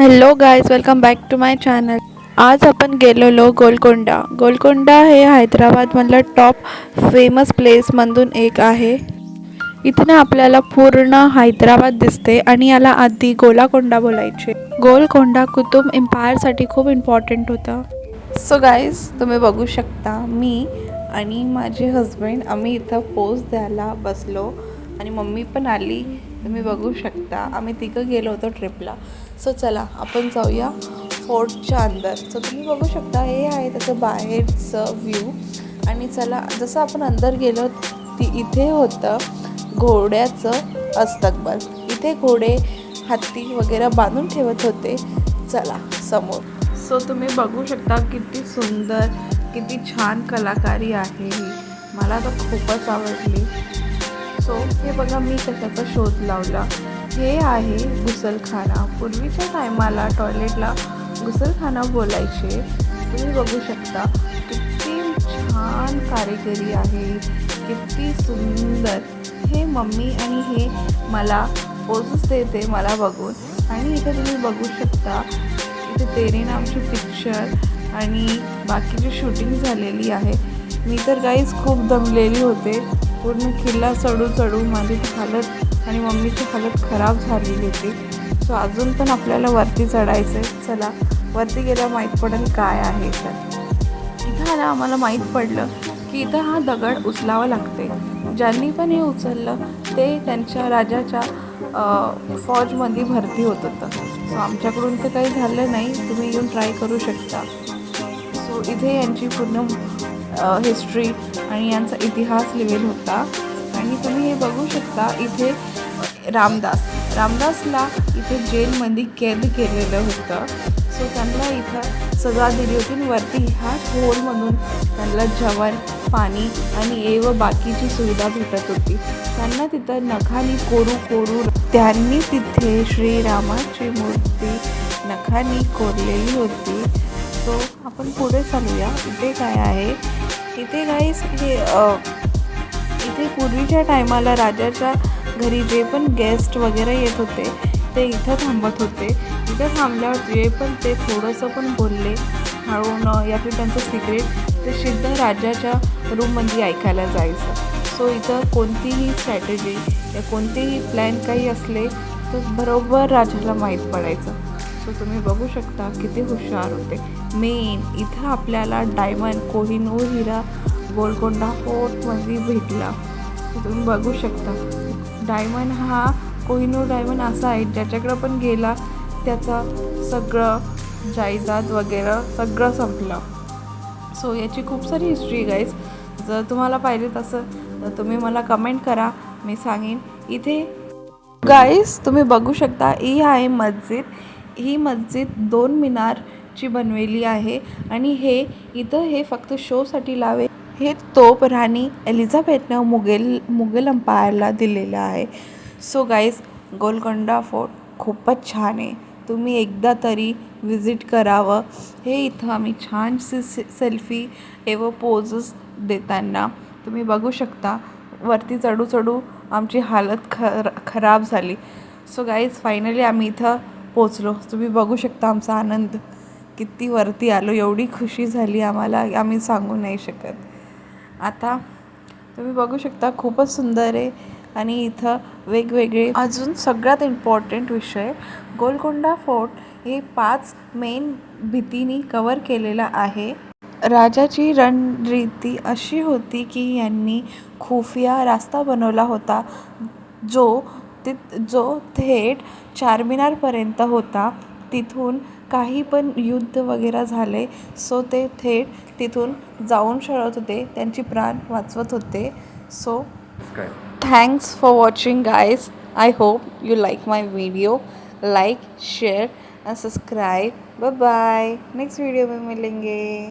Hello guys welcome back to my channel आज आपण गेलेलो गोलकोंडा. गोलकोंडा हे हैदराबादमधलं टॉप फेमस प्लेसमधून एक आहे. इथनं आपल्याला पूर्ण हैदराबाद दिसते आणि याला आधी गोलाकोंडा बोलायचे. गोलकोंडा कुतुब एम्पायरसाठी खूप इम्पॉर्टंट होता. सो गाईज तुम्ही बघू शकता मी आणि माझे हस्बंड आम्ही इथं पोस्ट द्यायला बसलो. आणि मम्मी पण आली तुम्ही बघू शकता. आम्ही तिघं गेलो होतो ट्रिपला. सो चला आपण जाऊया फोर्टच्या अंदर. सो तुम्ही बघू शकता हे आहे त्याचं बाहेरचं व्ह्यू आणि चला जसं आपण अंदर गेलो ती इथे होतं घोड्याचं अस्तकबल. इथे घोडे हत्ती वगैरे बांधून ठेवत होते. चला समोर. सो तुम्ही बघू शकता किती सुंदर किती छान कलाकारी आहे ही. मला तर खूपच आवडली. सो हे बघा मी कशाचा शोध लावला. हे आहे गुसलखाना. पूर्वीच्या टायमाला टॉयलेटला गुसलखाना बोलायचे. तुम्ही बघू शकता किती छान कारिगिरी आहे किती सुंदर. हे मम्मी आणि हे मला पोचच देते मला बघून. आणि इथे तुम्ही बघू शकता इथे तेरे नामची पिक्चर आणि बाकीची शूटिंग झालेली आहे. मी तर काहीच खूप दमलेली होते. पूर्ण किल्ला चढू चढू माझी हालत आणि मम्मीची हालत खराब झालेली होती. सो अजून पण आपल्याला वरती चढायचं आहे चला वरती गेल्यावर माहीत पडेल काय आहे तर. इथं आला आम्हाला माहीत पडलं की इथं हा दगड उचलावा लागते ज्यांनी पण हे उचललं ते त्यांच्या राजाच्या फौजमध्ये भरती होत होतं. सो आमच्याकडून तर काही झालं नाही. तुम्ही येऊन ट्राय करू शकता. सो इथे यांची पूर्ण हिस्ट्री आणि यांचा इतिहास लिहिलेला होता. आणि तुम्ही हे बघू शकता इथे रामदास. रामदासला इथे जेलमध्ये कैद केलेलं होतं. सो त्यांना इथं सजा दिली होती आणि वरती ह्या होलमधून त्यांना जेवण पाणी आणि ए व बाकीची सुविधा भेटत होती. त्यांना तिथं नखानी कोरू कोरू त्यांनी तिथे श्रीरामाची मूर्ती नखानी कोरलेली होती. सो आपण पुढे चालूया. इथे काय आहे? इथे काहीच हे इथे पूर्वीच्या टायमाला राजाच्या घरी जे पण गेस्ट वगैरे येत होते ते इथं थांबत होते. इथं थांबल्यावर जे पण ते थोडंसं पण बोलले. हळून या फिर त्यांचं सिक्रेट ते सिद्ध राजाच्या रूममध्ये ऐकायला जायचं. सो इथं कोणतीही स्ट्रॅटेजी या कोणतेही प्लॅन काही असले तर बरोबर राजाला माहीत पडायचं. सो तुम्ही बघू शकता किती हुशार होते. मेन इथं आपल्याला डायमंड कोहिनूर हिरा गोलकोंडा फोर्टमध्ये भेटला. तुम्ही बघू शकता. डायमंड हा कोहिनूर डायमंड असा आहे ज्याच्याकडं पण गेला त्याचा सगळं जायदाद वगैरे सगळं संपलं. सो याची खूप सारी हिस्ट्री गाईज जर तुम्हाला पाहिजे तसं तर तुम्ही मला कमेंट करा. मी सांगेन. इथे गाईज तुम्ही बघू शकता ही आहे मस्जिद. ही मस्जिद दोन मिनारची बनवली आहे आणि हे इथं हे फक्त शोसाठी लावे. हे तोप राणी एलिझाबेथनं मुघल मुघल अंपायरला दिलेलं आहे. सो गाईज गोलकोंडा फोर्ट खूपच छान आहे. तुम्ही एकदा तरी विजिट करावं. हे इथं आम्ही छानशी से सेल्फी एव पोजेस देताना तुम्ही बघू शकता. वरती चढू चढू आमची हालत खर खराब झाली. सो गाईज फायनली आम्ही इथं पोचलो. तुम्ही बघू शकता आमचा आनंद. किती वरती आलो एवढी खुशी झाली आम्हाला आम्ही सांगू नाही शकत. आता तुम्ही बघू शकता खूपच सुंदर आहे. आणि इथं वेगवेगळे अजून सगळ्यात इम्पॉर्टंट विषय गोलकोंडा फोर्ट हे पाच मेन भीतीनी कवर केलेला आहे. राजाची रणनीती अशी होती की यांनी खुफिया रास्ता बनवला होता जो ति जो थेट चारमिनारपर्यंत होता तिथून काही पण युद्ध वगैरे झाले सो ते थेट तिथून जाऊन शळत होते त्यांची प्राण वाचवत होते. So thanks for watching guys I hope you like my video like share and subscribe bye bye. Next video में मिलेंगे.